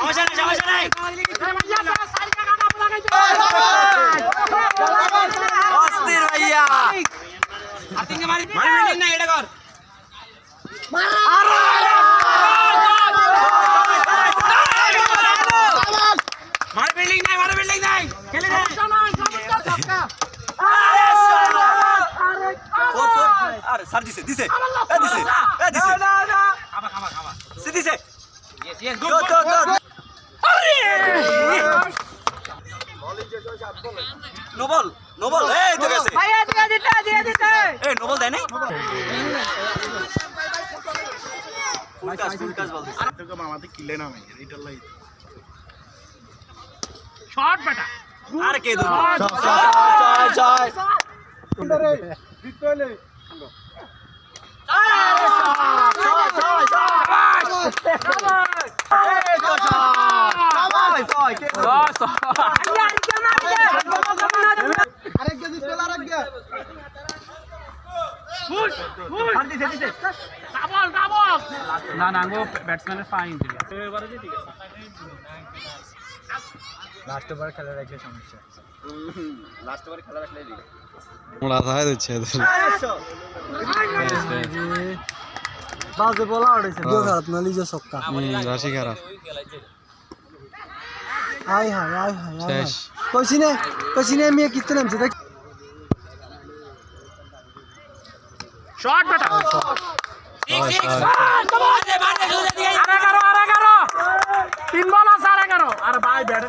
అవసరం అవసరం আরে স্যার দিছে দিছে। এ দিছে। এ দিছে। না না খাবা খাবা খাবা সে দিছে। Yes yes good good good আরে! নোবল নোবল। এই তো গেছে। ভাই আজ দিয়ে দিতে দিয়ে দিতে এই নোবল দেয় নাই? ফুল কাজ ফুল কাজ বলতে মামাতে কিলে নামে এটার লাই। আর কে দূর না না গো ব্যাটসম্যানের ফাইন দিল লাস্ট ওভারে খেলা রাখলে মোড়া থাকে দিচ্ছে বাজে বলা উঠেছে দিও খারাপ না লিজে সক্কা রাশি খারাপ। আই হাই আই হাই শেষ। কইছি নে কইছি নে আমি কিত্তে নামছে দেখ। ছয়, ছয়। মারতে মারতে জলদি দিয়ে। তিন বল আছে আর এগারো। আর ভাই ব্যাটে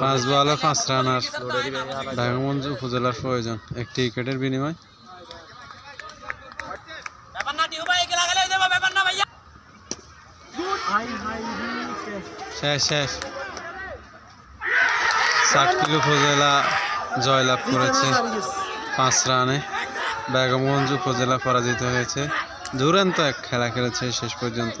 পাঁচ বলে পাঁচ রানার ডায়মন্ড উপজেলার প্রয়োজন। একটি উইকেটের বিনিময়। শেষ শেষ। সাতকিল উপজেলা জয়লাভ করেছে। পাঁচ রানে বেগমগঞ্জ উপজেলা পরাজিত হয়েছে। দুরান্ত এক খেলা খেলেছে শেষ পর্যন্ত।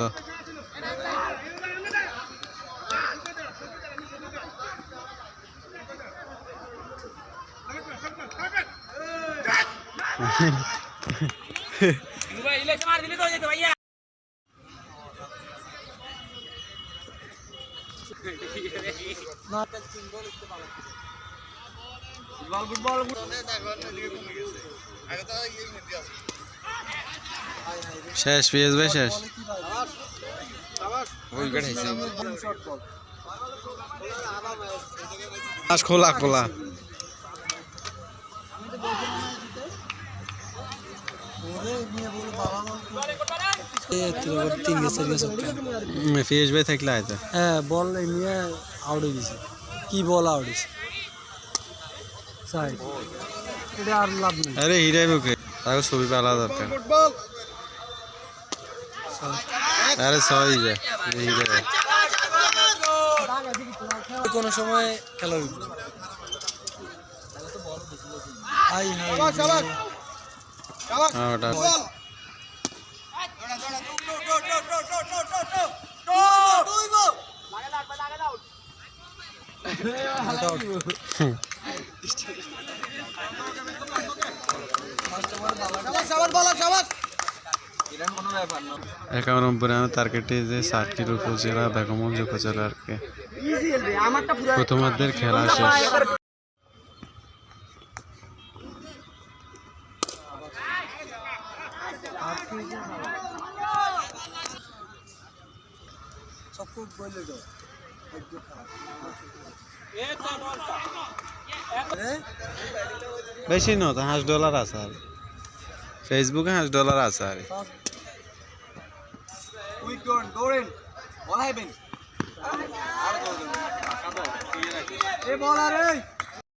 শেষ পিএস ভাই শেষ খোলা খোলা। তিন গেছে গেছে ভাই থাকলে আয়তো হ্যাঁ বল নিয়ে আউট হয়ে গেছে। কি বল আউট হয়েছে? এটা আর লাভ নেই। আরে হিরাই মুখে। তাকে ছবি পালা দরকার। আরে সবাই যায় হিরে কোনো সময় খেলা হইব। হাই হাই হ্যাঁ ওটা একান্ন নম্বরে আমার টার্গেটে যে সাতটির উপজেলা বেগমগঞ্জ উপজেলার কে প্রথমার্ধের খেলা শেষ বেশি না তো হাঁস ডলার আছে আর। ফেসবুকে হাঁস ডলার আছে আর। দৌড়েন এ বলার